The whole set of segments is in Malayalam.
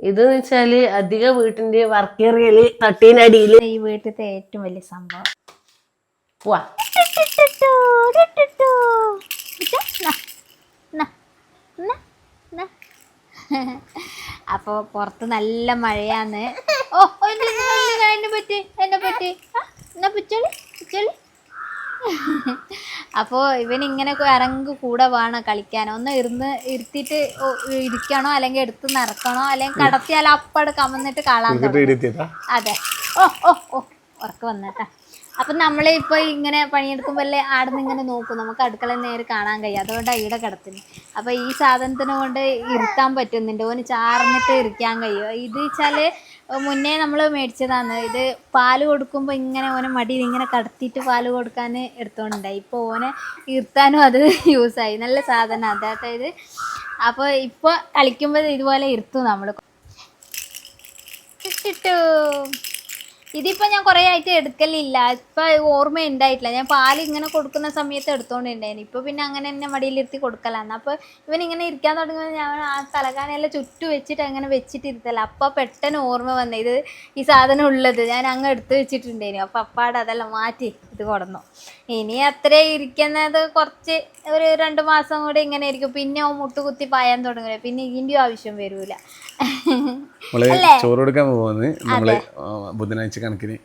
ഇത് വെച്ചാൽ അധിക വീട്ടിന്റെ വർക്ക് ഏറിയൽ തട്ടീനടിയിൽ ഈ വീട്ടിലത്തെ ഏറ്റവും വലിയ സംഭവം. പോവാ അപ്പൊ പുറത്ത് നല്ല മഴയാന്ന് ഓ എന്നെ പറ്റി എന്നെ പറ്റി? എന്നാ പിച്ചോളി പിച്ചോളി അപ്പോൾ ഇവൻ ഇങ്ങനെ ഇറങ്ങി കൂടെ വേണം കളിക്കാൻ. ഒന്ന് ഇരുന്ന് ഇരുത്തിയിട്ട് ഓ, ഇരിക്കണോ? അല്ലെങ്കിൽ എടുത്ത് നിറക്കണോ അല്ലെങ്കിൽ കടത്തിയാൽ അപ്പട കമന്നിട്ട് കാണാൻ തുടങ്ങും. അതെ. ഓ ഓ ഓ. ഉറക്കം വന്നേട്ടാ. അപ്പൊ നമ്മളെ ഇപ്പൊ ഇങ്ങനെ പണിയെടുക്കുമ്പോൾ അല്ലേ ആടുന്ന് ഇങ്ങനെ നോക്കും. നമുക്ക് അടുക്കള നേരെ കാണാൻ കഴിയും. അതുകൊണ്ടാണ് ഈടെ കിടത്തിന് അപ്പൊ ഈ സാധനത്തിനെ കൊണ്ട് ഇരുത്താൻ പറ്റുന്നുണ്ട്. ഓന് ചാർന്നിട്ട് ഇരിക്കാൻ കഴിയും. ഇത് വെച്ചാൽ മുന്നേ നമ്മൾ മേടിച്ചതാണ്. ഇത് പാൽ കൊടുക്കുമ്പോൾ ഇങ്ങനെ ഓനെ മടിയിൽ ഇങ്ങനെ കടത്തിയിട്ട് പാൽ കൊടുക്കാൻ എടുത്തോണ്ടായി ഇപ്പോൾ ഓനെ ഇരുത്താനും അത് യൂസായി. നല്ല സാധനം. അതായത് അപ്പോൾ ഇപ്പോൾ കളിക്കുമ്പോൾ ഇതുപോലെ ഇരുത്തും നമ്മൾ ഇട്ടിട്ടു. ഇതിപ്പോ ഞാൻ കൊറേ ആയിട്ട് എടുക്കലില്ല. ഇപ്പൊ ഓർമ്മ ഉണ്ടായിട്ടില്ല ഞാൻ പാൽ ഇങ്ങനെ കൊടുക്കുന്ന സമയത്ത് എടുത്തോണ്ടിണ്ടായിരുന്നു ഇപ്പൊ പിന്നെ അങ്ങനെ തന്നെ മടിയിലിരുത്തി കൊടുക്കലാണ് അപ്പൊ ഇവൻ ഇങ്ങനെ ഇരിക്കാൻ തുടങ്ങുമ്പോൾ ഞാൻ ആ തലകാനെല്ലാം ചുറ്റു വെച്ചിട്ട് അങ്ങനെ വെച്ചിട്ട് ഇരുത്തല്ല അപ്പൊ പെട്ടെന്ന് ഓർമ്മ വന്നത് ഇത് ഈ സാധനം ഉള്ളത് ഞാൻ അങ്ങ് എടുത്ത് വെച്ചിട്ടുണ്ടായിരുന്നു അപ്പൊ അപ്പാട് അതെല്ലാം മാറ്റി. ഇത് കൊടുന്നു. ഇനി അത്രേ ഇരിക്കുന്നത് കുറച്ച് ഒരു രണ്ട് മാസം കൂടി ഇങ്ങനെ ഇരിക്കും. പിന്നെ മുട്ടുകുത്തി പായാൻ തുടങ്ങില്ല പിന്നെ ഇതിന്റെ ആവശ്യം വരൂല. ചോറ് കൊടുക്കാൻ പോകുന്നത് നമ്മൾ ആ, ബുധനാഴ്ച കണക്കിന്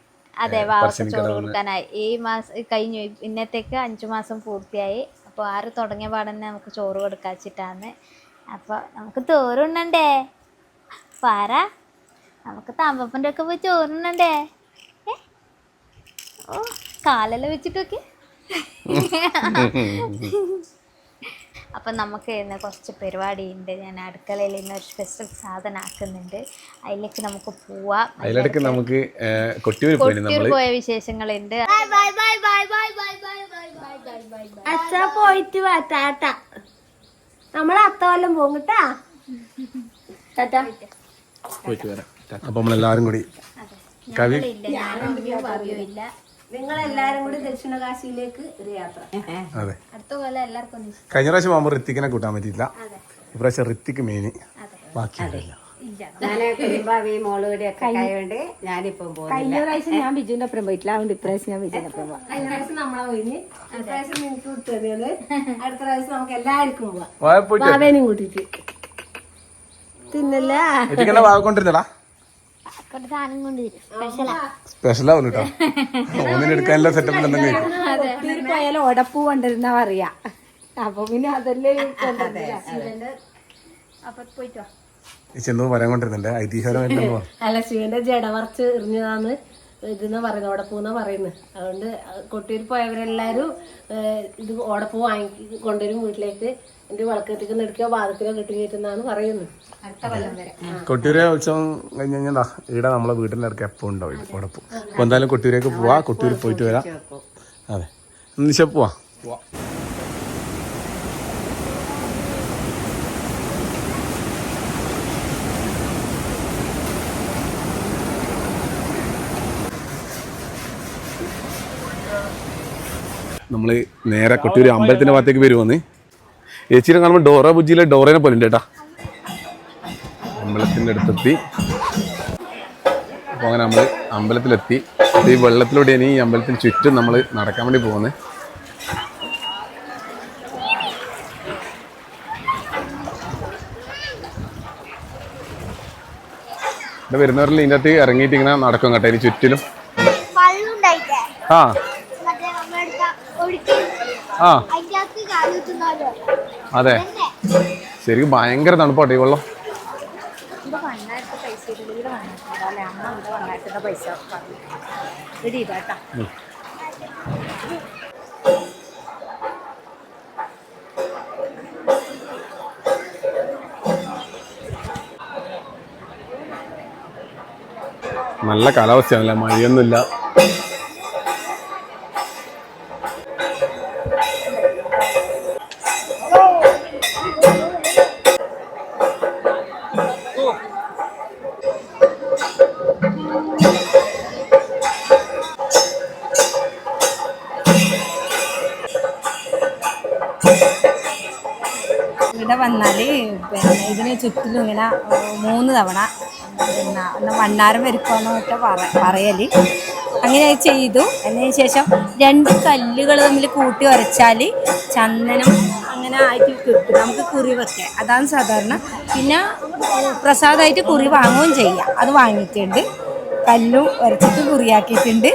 അതെ വാവക്ക് ചോറ് കൊടുക്കാനായി. ഈ മാസം കഴിഞ്ഞു ഇന്നത്തേക്ക് അഞ്ചു മാസം പൂർത്തിയായി. അപ്പോൾ ആറ് തുടങ്ങിയ പാടന്നെ നമുക്ക് ചോറ് കൊടുക്കാച്ചിട്ടാണ് അപ്പോൾ നമുക്ക് ചോറുണ്ണണ്ടേ? പാറ. നമുക്ക് താമ്പപ്പന്റെ ഒക്കെ പോയി ചോറുണ്ണണ്ടേ? ഓ. കാലെല്ലാം വെച്ചിട്ടൊക്കെ അപ്പം നമുക്ക് ഇന്ന് കുറച്ച് പരിപാടിയുണ്ട് ഞാൻ അടുക്കളയിൽ ഇന്ന് ഒരു സ്പെഷ്യൽ സാധനം ആക്കുന്നുണ്ട് അതിലേക്ക് നമുക്ക് പോവാം അതിലേക്ക് നമുക്ക് കൊട്ടിയൂർ പോയ വിശേഷങ്ങളുണ്ട് അച്ഛ പോയിട്ട് വാ ടാറ്റ നമ്മളെ അത്ത കൊല്ലം പോകും കേട്ടാ ടാറ്റ പോയിട്ട് വരാം അപ്പൊ നമ്മളെല്ലാരും കൂടി കവി ഇല്ല നിങ്ങൾ എല്ലാരും കൂടി ദക്ഷിണകാശിയിലേക്ക് ഒരു യാത്ര. അതെ. അടുത്ത പോലെ എല്ലാവർക്കും. കഴിഞ്ഞ പ്രാവശ്യം പോകുമ്പോൾ ഋത്തിക്കിനെ കൂട്ടാൻ പറ്റിയില്ല ഇപ്രാവശ്യം ഋത്തിക്ക് മെയിന് ബാക്കി കഴിഞ്ഞ പ്രാവശ്യം ഞാൻ ബിജുവിന്റെ അപ്പുറം പോയിട്ടില്ല. അതുകൊണ്ട് ഇപ്രാവശ്യം ഞാൻ ബിജുവിന്റെ അപ്പുറം പോവാം. കഴിഞ്ഞ പ്രാവശ്യം നമ്മളെ പോയിന്. ഇപ്രാവശ്യം നിനക്ക് വിട്ടത് അടുത്ത പ്രാവശ്യം നമുക്ക് എല്ലാവർക്കും പോവാം. കൂട്ടിട്ട്. തിന്നല്ല? ഋത്തിക്കെന്നെ കുറച്ച് സാധനം കൊണ്ട് തരും. സ്പെഷ്യലാ സ്പെഷ്യൽ ആവുന്നു കേട്ടോ ഓന്നിന് എടുക്കാനുള്ള സെറ്റപ്പിൽ എന്തെങ്കിലും കഴിക്കും ഒത്തിരി പോയാലും ഉടപ്പ് കൊണ്ടിരുന്നാ പറയാ. അപ്പൊ പിന്നെ അതല്ലേ അപ്പൊ പോയിട്ട്. ചെന്നു പറയാൻ കൊണ്ടിരുന്നുണ്ട് ഐതിഹ്യപരമായിട്ട് അല്ല ശിവന്റെ ജട വറച്ച് എറിഞ്ഞതാന്ന് ഇതെന്ന് പറയുന്നത് ഓടപ്പൂന്നാ പറയുന്നത് അതുകൊണ്ട് കൊട്ടിയൂർ പോയവരെല്ലാരും ഇത് ഓടപ്പൂ വാങ്ങി കൊണ്ടുവരും വീട്ടിലേക്ക്. എന്റെ വിളക്കത്തേക്ക് എടുക്കുക വാദത്തിലോ കെട്ടി കയറ്റുന്നാണ് പറയുന്നത് കൊട്ടിയൂരെ ഉത്സവം കഴിഞ്ഞ് കഴിഞ്ഞാൽ ദാ ഇവിടെ നമ്മളെ വീട്ടിന്റെ എപ്പോഴും എപ്പോൾ ഉണ്ടാവും ഇത്? ഉടപ്പ് അപ്പോൾ എന്തായാലും കൊട്ടിയൂരേക്ക് പോവാ. കൊട്ടിയൂർ പോയിട്ട് വരാം. അതെ. നിശ പോവാ. പോവാ. നമ്മൾ നേരെ കൊട്ടിയൂർ അമ്പലത്തിന്റെ ഭാഗത്തേക്ക് വരുമെന്ന് ചേച്ചിനെ കാണുമ്പോൾ ഡോറ ബുജിയിലെ ഡോറേനെ പോലെ ഉണ്ട് കേട്ടാ. അമ്പലത്തിന്റെ അടുത്തെത്തി. അപ്പോൾ അങ്ങനെ നമ്മൾ അമ്പലത്തിലെത്തി. ഈ വെള്ളത്തിലൂടെ ഇനി ഈ അമ്പലത്തിന് ചുറ്റും നമ്മൾ നടക്കാൻ വേണ്ടി പോകുന്നത് ഇവിടെ വരുന്നവരിൽ ഇതിന്റെ അകത്ത് ഇറങ്ങിയിട്ട് ഇങ്ങനെ നടക്കും കേട്ടോ ഇനി ചുറ്റിലും. ആ. ആ. അതെ. ശരിക്കും ഭയങ്കര തണുപ്പാട്ടെ ഈ വെള്ളം. നല്ല കാലാവസ്ഥയാണല്ലേ? പൈസ പിന്നെ ഇതിന് ചുറ്റിലും ഇങ്ങനെ മൂന്ന് തവണ പിന്നെ ഒന്ന് വണ്ണാരം വരിക്കാന്നൊക്കെ പറ പറയൽ അങ്ങനെ ചെയ്തു. അതിന് ശേഷം രണ്ട് കല്ലുകൾ തമ്മിൽ കൂട്ടി ഉരച്ചാൽ ചന്ദനം അങ്ങനെ ആയിട്ട് കിട്ടും. നമുക്ക് കുറി അതാണ് സാധാരണ. പിന്നെ പ്രസാദമായിട്ട് കുറി വാങ്ങുകയും ചെയ്യാം. അത് വാങ്ങിയിട്ടുണ്ട്. കല്ലും ഉരച്ചിട്ട് കുറിയാക്കിയിട്ടുണ്ട്.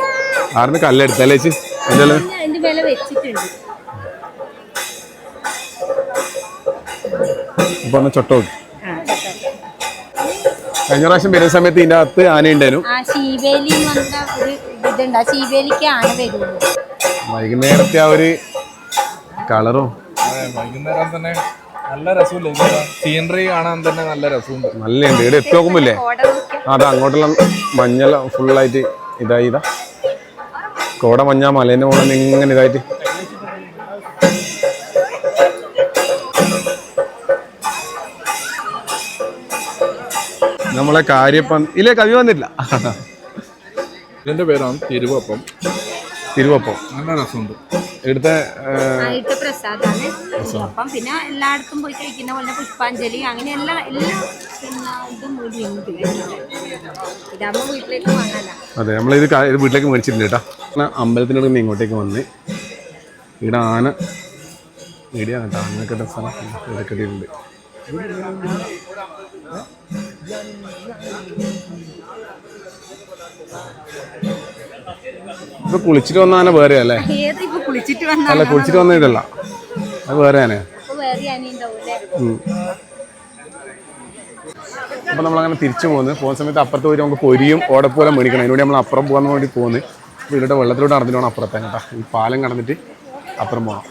കല്ലെടുത്തല്ലേ അതിന്റെ വില വെച്ചിട്ടുണ്ട്. ഇപ്പൊ ഒന്ന് ചൊട്ട നോക്കി. കഴിഞ്ഞ പ്രാവശ്യം വരുന്ന സമയത്ത് ഇതിന്റെ അകത്ത് ആന ഉണ്ടായിരുന്നു. ആ ശീവേലി എന്ന് പറഞ്ഞ ഒരു ഇതുണ്ട്. ആ ശീവേലിക്ക് ആന വരുള്ളൂ. വൈകുന്നേരത്തെ ആ ഒരു കളറും. വൈകുന്നേരം തന്നെ നല്ല രസമില്ലേ? സീനറി കാണാൻ തന്നെ നല്ല രസമുണ്ട്. നല്ലുണ്ട് ഇവിടെ എത്തി നോക്കുമ്പോല്ലേ അതാ അങ്ങോട്ടുള്ള മഞ്ഞെല്ലാം ഫുള്ളായിട്ട് ഇതായി. ഇതാ. കോട മഞ്ഞ മലേന്റെ മുകളിൽ ഇങ്ങനെ ഇതായിട്ട് നമ്മളെ കാര്യപ്പം ഇല്ലേ കവി വന്നില്ല ഇതിന്റെ പേരാണ് തിരുവപ്പം. തിരുവപ്പം. നല്ല രസമുണ്ട്. ഇവിടുത്തെ ആയിട്ട് പ്രസാദാണ്. അപ്പം പിന്നെ എല്ലായിടത്തും പോയി കഴിക്കുന്ന പോലെ പുഷ്പാഞ്ജലി അങ്ങനെ എല്ലാ എല്ലാ പിന്നെ ഇതും കൂടി ഉണ്ട് ഇതാകുമ്പോൾ വീട്ടിലേക്ക് അതെ നമ്മളിത് കാ- ഇത് വീട്ടിലേക്ക് മേടിച്ചിട്ടില്ല കേട്ടോ. അമ്പലത്തിന്റെ നിന്ന് ഇങ്ങോട്ടേക്ക് വന്ന് ഇവിടെ ആന ഇടിയാണ് കേട്ടോ. ആനക്കെട്ട സ്ഥലം ഇവിടെ കെട്ടിയിട്ടുണ്ട് ഇപ്പൊ കുളിച്ചിട്ട് വന്ന ആന വേറെ അല്ലേ? ഏത് ഇപ്പൊ കുളിച്ചിട്ട് വന്ന അല്ല കുളിച്ചിട്ട് വന്ന ഇതല്ല. അത് വേറെ അപ്പൊ ആന നമ്മളങ്ങനെ തിരിച്ചു പോകുന്നു പോകുന്ന സമയത്ത് അപ്പുറത്ത് പോയി നമുക്ക് പൊരിയും ഓടപ്പോലെ മേടിക്കണം. അതിനുവേണ്ടി നമ്മൾ അപ്പുറം പോകാൻ വേണ്ടി പോകുന്നു അപ്പോൾ ഇവിടെ വെള്ളത്തിലോട്ട് നടന്നിട്ട് വേണം അപ്പുറത്തെ കേട്ടോ. ഈ പാലം കടന്നിട്ട് അപ്പുറം പോകണം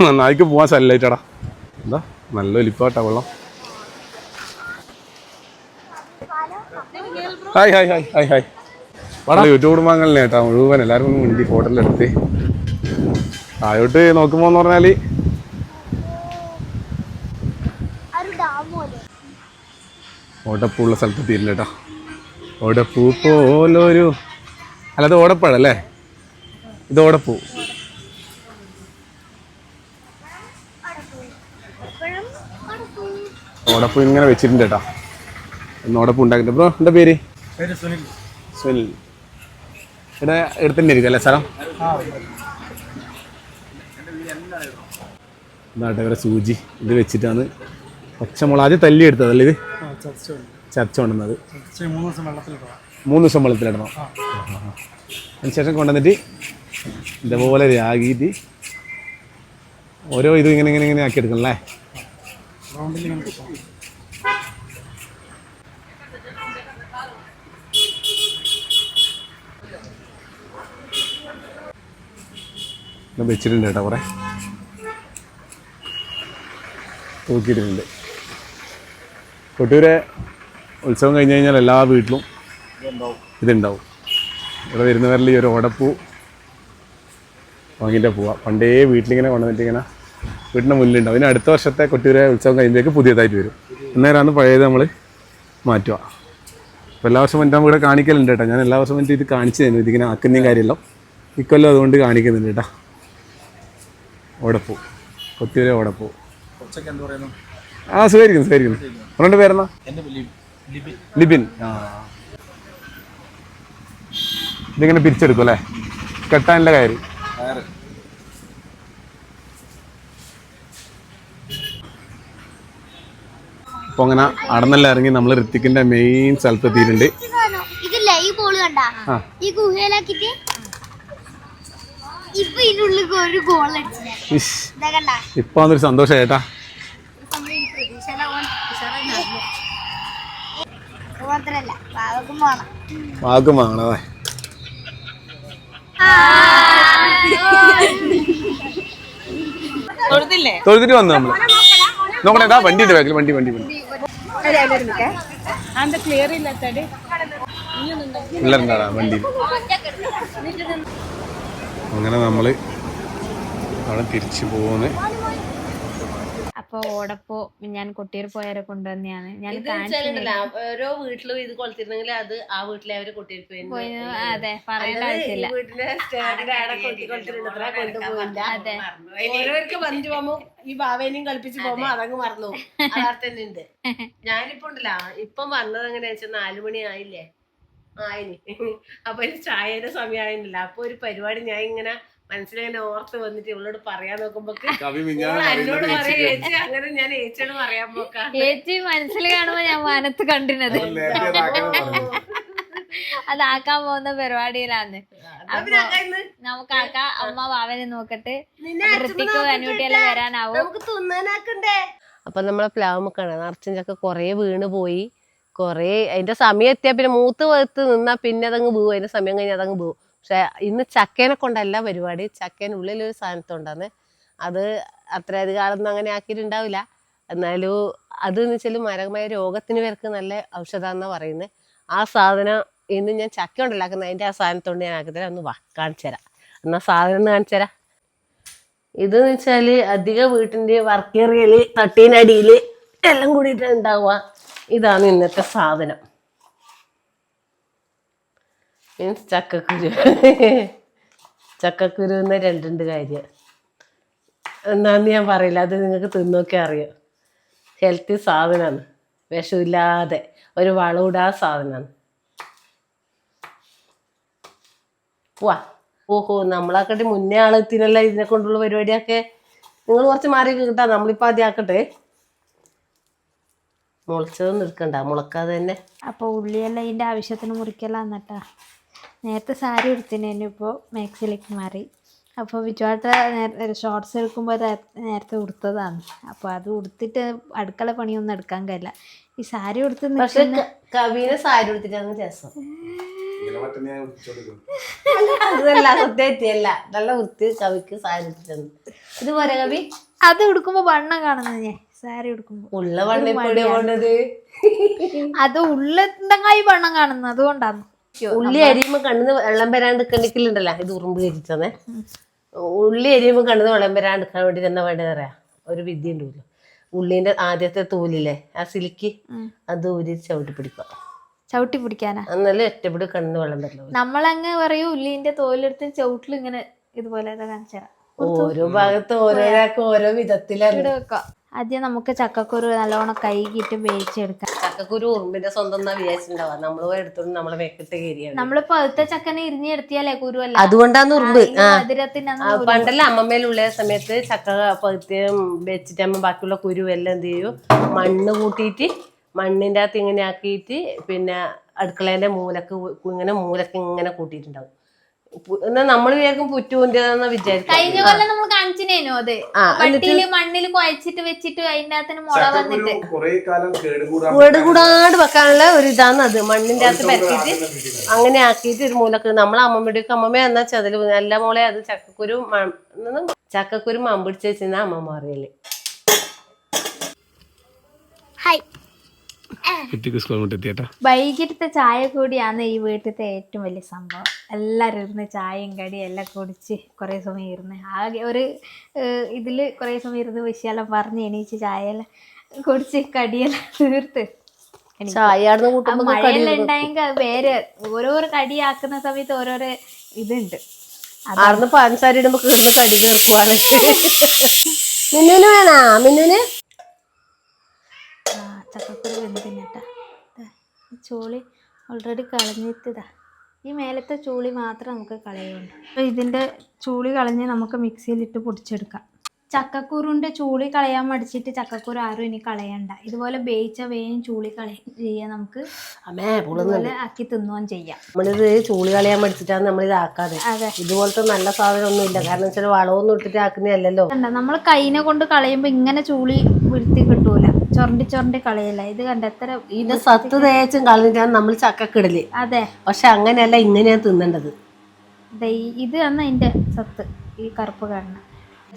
നന്നായിക്ക് നായിക്ക് പോവാൻ സ്ഥലമായിട്ടാടാ എന്താ? നല്ല ഒലിപ്പാട്ടാ വെള്ളം. Hi hi hi hi hi. വളരെ യൂട്യൂബ് കുടുംബാംഗങ്ങളിലെ കേട്ടോ മുഴുവൻ എല്ലാവരും ഒന്ന് മുണ്ടി ഫോട്ടോയിലെടുത്ത് താഴോട്ട് നോക്കുമ്പോൾ എന്ന് പറഞ്ഞാൽ ഓടപ്പൂള്ള സ്ഥലത്ത് തീരില്ല കേട്ടോ. ഓടപ്പൂ പോലൊരു അല്ല അത് ഓടപ്പഴല്ലേ? ഇത് ഓടപ്പൂ. ഓടപ്പൂ ഇങ്ങനെ വെച്ചിട്ടുണ്ട് കേട്ടോ. ഒന്ന് ഓടപ്പൂ ഉണ്ടാക്കിയിട്ട് ബ്രോ എന്താ പേര്? സുനിൽ. സുനിൽ. ഇവിടെ എടുത്തിട്ട് ഇരിക്കും അല്ലേ സ്ഥലം? എന്താട്ടെ ഇവരെ സൂചി. ഇത് വെച്ചിട്ടാണ് പച്ചമുളക് ആദ്യം തല്ലി എടുത്തതല്ലേ ഇത്? ചർച്ച കൊണ്ടുവന്നത്. മൂന്ന് ദിവസം വെള്ളത്തിലിടണം അതിനുശേഷം കൊണ്ടുവന്നിട്ട് ഇതേപോലെ രാഗിയിട്ട് ഓരോ ഇതും ഇങ്ങനെ ഇങ്ങനെ ഇങ്ങനെ ആക്കി എടുക്കണം അല്ലേ? ഇത് വെച്ചിട്ടുണ്ട് കേട്ടോ കുറേ. തൂക്കിയിട്ടുണ്ട് കൊട്ടൂരെ ഉത്സവം കഴിഞ്ഞ് കഴിഞ്ഞാൽ എല്ലാ വീട്ടിലും ഇതുണ്ടാവും. ഇവിടെ വരുന്നവരിൽ ഈ ഒരു ഓടപ്പൂ വാങ്ങിയിട്ട് പോവാം. പണ്ടേ വീട്ടിലിങ്ങനെ കൊണ്ടുവന്നിട്ട് ഇങ്ങനെ വീടിന്റെ മുന്നിലുണ്ടാവും പിന്നെ അടുത്ത വർഷത്തെ കൊട്ടൂരെ ഉത്സവം കഴിയുമ്പോഴേക്ക് പുതിയതായിട്ട് വരും. അന്നേരമാണ് പഴയത് നമ്മൾ മാറ്റുക. അപ്പോൾ എല്ലാ വർഷവും എന്റെ ഇവിടെ കാണിക്കലുണ്ട് കേട്ടോ. ഞാൻ എല്ലാ വർഷവും എന്റെ ഇത് കാണിച്ചു തരുന്നു. ഇതിങ്ങനെ ആക്കുന്നതും കാര്യമല്ലോ. ഇക്കൊല്ലം അതുകൊണ്ട് കാണിക്കുന്നുണ്ട് കേട്ടോ. ഓടപ്പൂ. കൊത്തിയൂരെ ഓടപ്പൂ. ആ സുഖമായിരിക്കും സുഖമായിരിക്കും അവരുടെ പേരെന്നാ ലിബിൻ. ആ. ഇതിങ്ങനെ പിരിച്ചെടുക്കും അല്ലേ? കെട്ടാനുള്ള കയറി അപ്പോൾ അങ്ങനെ അടന്നെല്ലാം ഇറങ്ങി നമ്മൾ ഋത്തിക്കിന്റെ മെയിൻ സ്ഥലത്ത് എത്തിയിട്ടുണ്ട് ഇതില്ലേ ഈ ബോൾ കണ്ട? ഈ ഗുഹയിലാക്കിട്ട് ഇപ്പൊ അതൊരു സന്തോഷം ചേട്ടാ തൊഴുതില്ലേ? വാക്കും തൊഴുതിട്ട് വന്നു നമ്മൾ. നോക്കണേ വണ്ടി ഉണ്ട് ബാക്കിൽ വണ്ടി വണ്ടി വണ്ടി. വണ്ടി. അങ്ങനെ നമ്മൾ അവിടെ തിരിച്ചു പോകുന്നു അപ്പോൾ അപ്പൊ ഓടപ്പോ ഞാൻ കൊട്ടിയൂർ പോയവരെ കൊണ്ടുവന്നെയാണ്. ഞാൻ ഇത് വെച്ചാലുണ്ടല്ലോ ഓരോ വീട്ടിലും ഇത് കൊളുത്തിരുന്നെങ്കിൽ അത് ആ വീട്ടിലെ അവർ കൊട്ടിയിരിക്കും പോയി അതെ പറയേണ്ട ആവശ്യമില്ല. വീട്ടിലെ സ്റ്റാൻഡിന്റെ ആടെ കൊട്ടി കൊളുത്തിരുന്നത്ര കൊണ്ടുപോകില്ല ഓരോർക്ക് വന്നിട്ട് പോകുമ്പോ ഈ ബാവേനെയും കളിപ്പിച്ച് പോകുമ്പോ അതങ്ങ് മറന്നു അതാർ തന്നെ ഉണ്ട്. ഞാനിപ്പോ ഉണ്ടല്ലോ ഇപ്പം വന്നത് എങ്ങനെയാ വെച്ചാൽ നാലുമണി ആയില്ലേ? ആയിനി. അപ്പൊ ചായയുടെ ചായയുടെ സമയമായിരുന്നില്ല അപ്പൊ ഒരു പരിപാടി ഞാൻ ഇങ്ങനെ മനസ്സിലിങ്ങനെ ഓർത്ത് വന്നിട്ട് ഇവളോട് പറയാൻ നോക്കുമ്പോ കവി എന്നോട് പറയാ ചേച്ചി അങ്ങനെ ഞാൻ ഏച്ചിയോട് പറയാൻ പോക്കാം ചേച്ചി മനസ്സിൽ കാണുമ്പോ ഞാൻ മനത്ത് കണ്ടിരുന്നത്. അതാക്കാൻ പോകുന്ന പരിപാടിയിലാണ്. അപ്പൊ നമുക്ക് ആക്കാ. അമ്മ വാവനെ നോക്കട്ടെ. ഋത്തിക്ക് അനുകുട്ടിയെല്ലാം വരാനാവും. നമുക്ക് തിന്നാനാക്കണ്ടേ? അപ്പൊ നമ്മളെ പ്ലാവ് നിറച്ചും ചക്ക കൊറേ വീണ് പോയി. കൊറേ അതിന്റെ സമയം എത്തിയാ പിന്നെ മൂത്ത് വെത്ത് നിന്നാ പിന്നെ അതങ്ങ് പോവും. അതിന്റെ സമയം കഴിഞ്ഞാൽ അതങ്ങ് പോവും. പക്ഷെ ഇന്ന് ചക്കേനെ കൊണ്ടല്ല പരിപാടി. ചക്കേനുള്ളിൽ ഉള്ളിലൊരു സാധനത്തുണ്ടെന്ന്. അത് അത്രയധികം അധികാലൊന്നും അങ്ങനെ ആക്കിയിട്ടുണ്ടാവില്ല. എന്നാലും അത് എന്ന് വെച്ചാൽ മരകമായ രോഗത്തിന് പേർക്ക് നല്ല ഔഷധമെന്നാണ് പറയുന്നത് ആ സാധനം ഇന്ന് ഞാൻ ചക്ക ഉണ്ടാക്കുന്ന അതിന്റെ ആ സാധനത്തോണ്ട് ഞാൻ ആക്കിത്തരാം ഒന്ന് വാ കാണിച്ചു തരാം. എന്നാൽ സാധനം ഒന്ന് കാണിച്ചു തരാം. ഇതെന്ന് വെച്ചാൽ അധിക വീട്ടിന്റെ വർക്ക് തട്ടീനടിയിൽ എല്ലാം കൂടിയിട്ട് ഉണ്ടാവുക. ഇതാണ് ഇന്നത്തെ സാധനം. മീൻസ് ചക്കക്കുരു. ചക്കക്കുരു എന്ന രണ്ടുണ്ട് കാര്യം. എന്നാന്ന് ഞാൻ പറയില്ല. അത് നിങ്ങൾക്ക് തിന്നൊക്കെ അറിയാം. ഹെൽത്തി സാധനമാണ് വിഷമില്ലാതെ. ഒരു വളവിടാ സാധനമാണ് വാ ഓഹോ നമ്മളാക്കട്ടെ മുന്നേ ആളെത്തിനല്ല ഇതിനെ കൊണ്ടുള്ള പരിപാടിയൊക്കെ. നിങ്ങൾ കുറച്ച് മാറി കിട്ടാ. നമ്മളിപ്പോൾ ആദ്യം ആക്കട്ടെ. മുളച്ചതൊന്നും എടുക്കണ്ട. മുളക്കാതെ തന്നെ. അപ്പൊ ഉള്ളിയെല്ലാം ഇതിന്റെ ആവശ്യത്തിന് മുറിക്കലാ എന്നിട്ടാ നേരത്തെ സാരി ഉടുത്തിനു ഇപ്പോൾ മാക്സിലേക്ക് മാറി. അപ്പോൾ വിജുവാട്ട ഷോർട്സ് എടുക്കുമ്പോൾ നേരത്തെ ഉടുത്തതാണ്. അപ്പോൾ അത് ഉടുത്തിട്ട് അടുക്കള പണിയൊന്നും എടുക്കാൻ കഴിയില്ല. ഈ സാരി ഉടുത്ത് കവിനെ സാരി ഉടുത്തിട്ടാണ് രസം. അതല്ല നല്ല വൃത്തി കവിക്ക് സാരി ഇത് പോരെ കവി? അത് ഉടുക്കുമ്പോ വണ്ണം കാണുന്നത് ഞാൻ സാരി ഉടുക്കുമ്പോ. ഉള്ള വണ്ണം അത് ഉള്ളതായി വണ്ണം കാണുന്നത് അതുകൊണ്ടാണ്. ഉള്ളി അരിയുമ്പോ കണ്ണിന് വെള്ളം വരാണ്ട് നിൽക്കണ്ടിക്കില്ലുണ്ടല്ലോ ഇത് ഉറുമ്പ് കരിച്ചതേ ഉള്ളി അരിയുമ്പോ കണ്ണിന് വെള്ളം വരാണ്ട് നിൽക്കാൻ വേണ്ടി തന്നെ വേണ്ടത് അറിയാം ഒരു വിദ്യ ഉണ്ടല്ലോ ഉള്ളിന്റെ ആദ്യത്തെ തൂലില്ലേ ആ സിലിക്ക് അത് ഊരി ചവിട്ടി പിടിക്കുക ചവിട്ടി പിടിക്കാനാ? എന്നാലും ഒറ്റപ്പെട് കണ്ണിന് വെള്ളം വരില്ല. നമ്മളങ്ങ് പറയൂ ഉള്ളിന്റെ തോലെടുത്ത് ചവിട്ടിൽ ഇങ്ങനെ ഇതുപോലെ കാണിച്ചു ഓരോ ഭാഗത്ത് ഓരോരാൾക്ക് ഓരോ വിധത്തിലാണ്. ആദ്യം നമുക്ക് ചക്കക്കുരു നല്ലോണം കൈകിട്ട് വേവിച്ചെടുക്കാം. ചക്കക്കുരു ഉറുമ്പിന്റെ സ്വന്തം വിചാരിച്ചിട്ടുണ്ടാവുക. നമ്മൾ എടുത്തോണ്ട് നമ്മളെ വെക്കിട്ട് കയറിയാണ് നമ്മൾ പഴുത്ത ചക്കനെ ഇരിഞ്ഞെടുത്തിയാലേ കുരുവല്ല? അതുകൊണ്ടാണ് ഉറുമ്പ്. മധുരത്തിന് പണ്ടല്ല അമ്മമ്മയിലുള്ള സമയത്ത് ചക്ക പഴുത്ത് വെച്ചിട്ടാകുമ്പോ ബാക്കിയുള്ള കുരു എല്ലാം എന്ത് ചെയ്യും? മണ്ണ് കൂട്ടിയിട്ട് മണ്ണിന്റെ അകത്ത് ഇങ്ങനെ ആക്കിയിട്ട് പിന്നെ അടുക്കളേന്റെ മൂലക്ക് ഇങ്ങനെ മൂലക്ക് ഇങ്ങനെ കൂട്ടിയിട്ടുണ്ടാവും. എന്നാ നമ്മൾ വിചാരിക്കും പുറ്റുവിന്റെതെന്ന് വിചാരിക്കും കഴിഞ്ഞ കൊല്ലം നമ്മൾ കാണിച്ചിനേനു അത്. വട്ടിയിൽ മണ്ണിൽ കുഴച്ചിട്ട് വെച്ചിട്ട് അതിന്റെ അകത്തിന് മുള വന്നിട്ട്. കുറെ കാലം കേടുകൂടാ വെക്കാനുള്ള ഒരു ഇതാണ് അത്. മണ്ണിന്റെ അകത്ത് പരത്തിയിട്ട് അങ്ങനെ ആക്കിയിട്ട് ഒരു മൂലക്ക് നമ്മളെ അമ്മമ്മയുടെയൊക്കെ അമ്മമ്മ എന്നാ ചതിൽ നല്ല മോളെ അത് ചക്കക്കുരു ചക്കക്കുരു മമ്പിടിച്ച് വെച്ചിരുന്ന അമ്മമാറിയല്ലേ അറിയൽ. ഹായ് കുട്ടിക്ക് സ്കൂൾ കൊണ്ട് എത്തിയേട്ടാ. വൈകിട്ടത്തെ ചായ കൂടിയാണ് ഈ വീട്ടിലത്തെ ഏറ്റവും വലിയ സംഭവം. എല്ലാവരും ഇരുന്ന് ചായയും കടിയും എല്ലാം കുടിച്ച് കുറേ സമയം ഇരുന്ന് ആകെ ഒരു ഇതിൽ കുറേ സമയം ഇരുന്ന് വിഷയെല്ലാം പറഞ്ഞ് എണീച്ച് ചായയെല്ലാം കുടിച്ച് കടിയെല്ലാം തീർത്ത് മഴയെല്ലാം ഉണ്ടായെങ്കിൽ അത് വേറെ ഓരോരോ കടിയാക്കുന്ന സമയത്ത് ഓരോരോ ഇതുണ്ട്. ആടുന്ന് പഞ്ചസാര ഇടുമ്പോ കടി തീർക്കുവാണ്. മിന്നുന് വേണാ? മിന്നുന് ആ ചക്കക്കുരു ഈ ചൂളി ഓൾറെഡി കളഞ്ഞിട്ടതാ. ഈ മേലത്തെ ചൂളി മാത്രം നമുക്ക് കളയുള്ളൂ. അപ്പോൾ ഇതിന്റെ ചൂളി കളഞ്ഞ് നമുക്ക് മിക്സിയിലിട്ട് പൊടിച്ചെടുക്കാം. ചക്കക്കുരുന്റെ ചൂളി കളയാൻ മടിച്ചിട്ട് ചക്കക്കുരു ആരും ഇനി കളയണ്ട. ഇതുപോലെ ബേയിച്ച വേയും ചൂളി കളയ ചെയ്യാൻ നമുക്ക് ഇതുപോലെ ആക്കി തിന്നുകയും ചെയ്യാം. നമ്മളിത് ചൂളി കളയാൻ മടിച്ചിട്ടാണ് നമ്മളിത് ആക്കാതെ. അതെ. ഇതുപോലത്തെ നല്ല സാധനം ഒന്നും ഇല്ല കാരണം വെച്ചാൽ വളമൊന്നും ഇട്ടിട്ട് ആക്കുന്നതല്ലല്ലോ. നമ്മൾ കൈനെ കൊണ്ട് കളയുമ്പോൾ ഇങ്ങനെ ചൂളി വീഴ്ത്തി കിട്ടൂല. ചുരണ്ടി ചൊരണ്ടി കളയല്ല? ഇത് കണ്ട എത്ര ഇത് സത്ത് തേച്ചും കളഞ്ഞിട്ടാണ് നമ്മൾ ചക്കക്കിടൽ. അതെ. പക്ഷെ അങ്ങനെയല്ല ഇങ്ങനെയാണ് തിന്നേണ്ടത്. അതെ ഇത് ആണ് അതിന്റെ സത്ത് ഈ കറുപ്പ് കാണുന്ന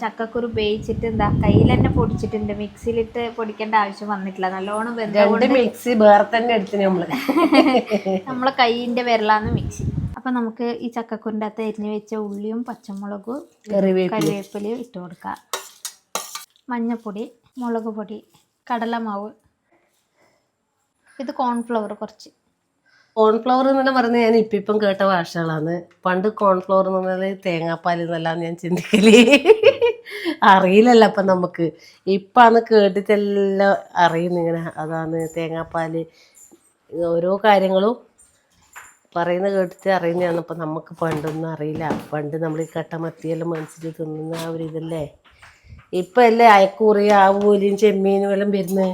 ചക്കക്കുരു വേയിച്ചിട്ട് എന്താ കയ്യിൽ തന്നെ പൊടിച്ചിട്ടുണ്ട്. മിക്സിയിലിട്ട് പൊടിക്കേണ്ട ആവശ്യം വന്നിട്ടില്ല. നല്ലോണം മിക്സി വേറെ തന്നെ എടുത്തിന് നമ്മൾ. നമ്മളെ കൈയിന്റെ വിരലാന്ന് മിക്സി അപ്പൊ നമുക്ക് ഈ ചക്കക്കുരിന്റെ അകത്ത് എരിഞ്ഞു വെച്ച ഉള്ളിയും പച്ചമുളകും കറിവേപ്പില കറിവേപ്പിലയും ഇട്ട് കൊടുക്കാം. മഞ്ഞപ്പൊടി മുളക് പൊടി കടലമാവ്. ഇത് കോൺഫ്ലവർ കുറച്ച്. കോൺഫ്ലവർ എന്നെല്ലാം പറഞ്ഞാൽ ഞാൻ ഇപ്പം ഇപ്പം കേട്ട ഭാഷകളാണ്. പണ്ട് കോൺഫ്ലവർ എന്ന് പറഞ്ഞാൽ തേങ്ങാപ്പാൽ എന്നെല്ലാം ഞാൻ ചിന്തിക്കൽ. അറിയില്ലല്ലോ അപ്പം നമുക്ക്. ഇപ്പാണ് കേട്ടിട്ടെല്ലാം അറിയുന്നത് ഇങ്ങനെ അതാണ് തേങ്ങാപ്പാൽ ഓരോ കാര്യങ്ങളും പറയുന്ന കേട്ടിട്ട് അറിയുന്നതാണ്. അപ്പം നമുക്ക് പണ്ടൊന്നും അറിയില്ല. പണ്ട് നമ്മൾ ഈ കട്ടമത്തിയെല്ലാം മനസ്സിൽ തിന്നുന്ന ആ ഒരു ഇതല്ലേ? ഇപ്പം അല്ലേ അയക്കൂറി ആവൂലിയും ചെമ്മീനും എല്ലാം വരുന്നത്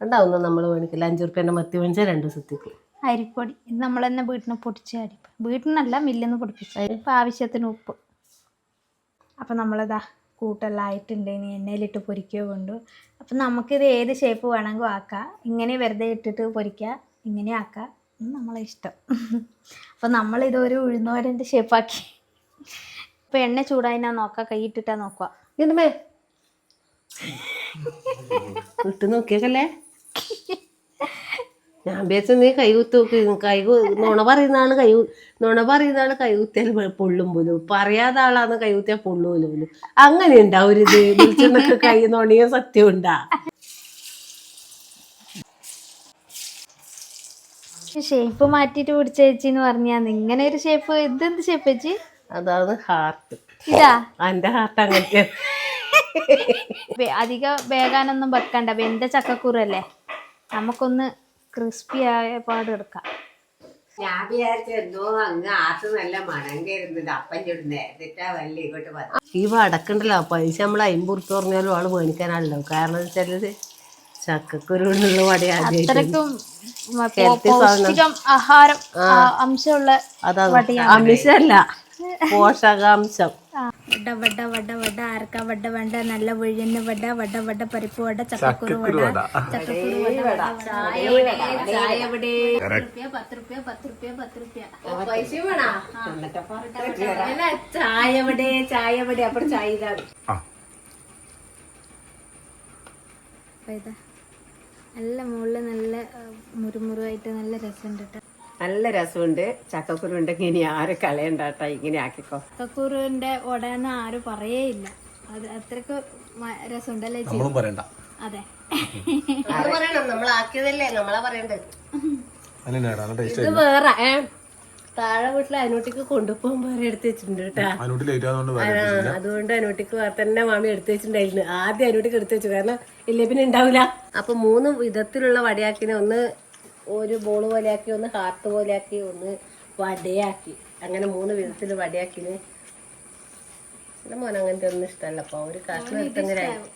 ഉണ്ടാവുന്ന നമ്മൾ മേടിക്കില്ല അഞ്ച് റുപ്യേന്റെ മത്തി മേടിച്ചാൽ രണ്ട് സത്യക്ക് അരിപ്പൊടി. ഇത് നമ്മൾ തന്നെ വീട്ടിൽ നിന്ന് പൊടിച്ച അരിപ്പൊടി വീട്ടിൽ നിന്നല്ല മില്ലിൽ നിന്ന് പൊടിപ്പിച്ച ആവശ്യത്തിന് ഉപ്പ്. അപ്പം നമ്മളിതാ കൂട്ടെല്ലാം ആയിട്ടുണ്ട്. ഇനി എണ്ണയിലിട്ട് പൊരിക്കുകയോ കൊണ്ട്. അപ്പം നമുക്കിത് ഏത് ഷേപ്പ് വേണമെങ്കിലും ആക്കാം. ഇങ്ങനെ വെറുതെ ഇട്ടിട്ട് പൊരിക്കുക ഇങ്ങനെ ആക്കാം. നമ്മളെ ഇഷ്ടം. അപ്പം നമ്മളിതൊരു ഉഴുന്നോരന്റെ ഷേപ്പാക്കി ഇപ്പം എണ്ണ ചൂടായിനാ കൈ ഇട്ടിട്ടാ നോക്കുക. ഇതുമേ ഇട്ട് നോക്കിയേക്കല്ലേ? ഞാൻ വിചാരിച്ച നീ കൈ കുത്തി നോക്കി. കൈ നുണ പറയുന്ന ആൾ കൈ നുണ പറയുന്ന ആൾ കൈ കുത്തിയാൽ പൊള്ളും പോലും. പറയാത്ത ആളാണ് കൈ കുത്തിയാൽ പൊള്ളുമല്ലോ പോലും. അങ്ങനെ ഉണ്ടാ ഒരു ഇത് വിളിച്ചെന്നൊക്കെ കൈ നുണയോ സത്യം ഉണ്ടാ. ഷേപ്പ് മാറ്റിയിട്ട് പിടിച്ചേച്ചി എന്ന് പറഞ്ഞാൽ ഇങ്ങനെ ഒരു ഷേപ്പ് ഇതെന്ത് ഷേപ്പ് ചേച്ചി അതാണ് ഹാർട്ട് ഇതാ. എന്റെ ഹാർട്ട് അങ്ങനത്തെ വേ- അധികം വേഗാനൊന്നും വെക്കണ്ട. വെന്ത ചക്കക്കുരല്ലേ നമുക്കൊന്ന് ക്രിസ്പി ആയ പാട് എടുക്കാം. ഞാൻ വിചാരിച്ചു എന്തോ അങ്ങ് ആസ് നല്ല മണം കയറുന്നത് അപ്പം ചുടുന്നേ എന്നിട്ടാ വല്ല ഇങ്ങോട്ട് വന്നു. ഈ വടക്കുണ്ടല്ലോ പൈസ നമ്മൾ അമ്പത് ഉറുപ്പ് പറഞ്ഞാലും ആൾ മേടിക്കാനാണല്ലോ കാരണം വെച്ചാൽ ചക്കക്കുരുന്നുള്ള വട മ- ആഹാരം അംശമുള്ള അതാണ് അംശമല്ല. പോഷകാംശം വട വട വട വട അരക്ക വട വണ്ട നല്ല ഒഴിയുന്ന വട വട വട പരിപ്പ് വട ചക്കക്കുരു വട ചക്കക്കുരു വട ചായ വട ചായ വട പത്ത് റുപ്യ പത്ത് റുപ്യ പത്ത് റുപ്യ പൈസ വേണോ ചായ എവിടെ ചായ എവിടെ അപ്പൊ ചായ ഇതാണ് നല്ല മുകളിൽ നല്ല മുരുമുറുവായിട്ട് നല്ല രസമുണ്ട് കേട്ടോ നല്ല രസമുണ്ട്. ചക്കക്കുരു ഉണ്ടെങ്കിൽ ഇനി ആര് കളയണ്ടാട്ടാ ഇങ്ങനെ ആക്കിക്കോ. ചക്കക്കുരുവിന്റെ ഉടന്ന് ആരും പറയേയില്ല. അത് അത്രയ്ക്ക് രസമുണ്ടല്ലേ? നമ്മളും പറയണ്ട. അതെ. അത് പറയണം. നമ്മൾ ആക്കിയതല്ലേ. നമ്മളാ പറയണ്ടത്. ഇത് വേറെ താഴെ വീട്ടിൽ അനുട്ടിക്ക് കൊണ്ടുപോകാൻ വേറെ എടുത്ത് വെച്ചിട്ടുണ്ട് കേട്ടോ. അതുകൊണ്ട് അനുട്ടിക്ക് തന്നെ മാമി എടുത്തു വെച്ചിട്ടുണ്ടായിരുന്നു. ആദ്യം അനുട്ടിക്ക് എടുത്തു വെച്ചു. കാരണം ഇല്ലേ പിന്നെ ഉണ്ടാവില്ല അപ്പൊ മൂന്ന് വിധത്തിലുള്ള വടയാക്കിനെ ഒന്ന് ഒരു ബോൾ പോലെയാക്കി ഒന്ന് ഹാർട്ട് പോലെയാക്കി ഒന്ന് വടയാക്കി. അങ്ങനെ മൂന്ന് വിധത്തിൽ വടയാക്കി എന്റെ മോൻ അങ്ങനത്തെ ഒന്നും ഇഷ്ടമല്ല അപ്പൊ ഒരു കഷ്ണം എടുത്തങ്ങനെ അപ്പോൾ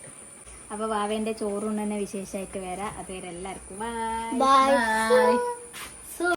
അപ്പൊ വാവേന്റെ ചോറുണ്ടെന്നെ വിശേഷമായിട്ട് വരാം. അതുവരെ എല്ലാവർക്കും ബൈ ബൈ